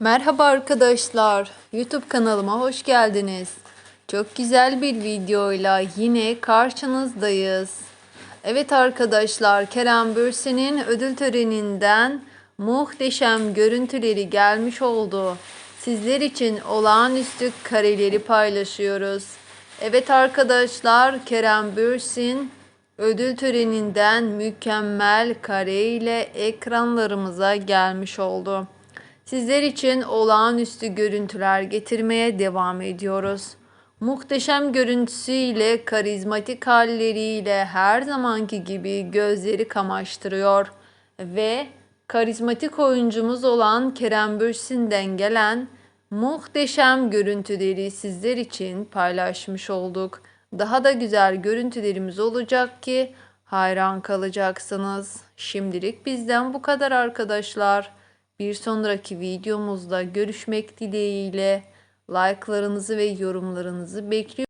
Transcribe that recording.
Merhaba arkadaşlar. YouTube kanalıma hoş geldiniz. Çok güzel bir videoyla yine karşınızdayız. Evet arkadaşlar, Kerem Bürsin'in ödül töreninden muhteşem görüntüleri gelmiş oldu. Sizler için olağanüstü kareleri paylaşıyoruz. Evet arkadaşlar, Kerem Bürsin ödül töreninden mükemmel kare ile ekranlarımıza gelmiş oldu. Sizler için olağanüstü görüntüler getirmeye devam ediyoruz. Muhteşem görüntüsüyle, karizmatik halleriyle her zamanki gibi gözleri kamaştırıyor ve karizmatik oyuncumuz olan Kerem Bürsin'den gelen muhteşem görüntüleri sizler için paylaşmış olduk. Daha da güzel görüntülerimiz olacak ki hayran kalacaksınız. Şimdilik bizden bu kadar arkadaşlar. Bir sonraki videomuzda görüşmek dileğiyle like'larınızı ve yorumlarınızı bekliyorum.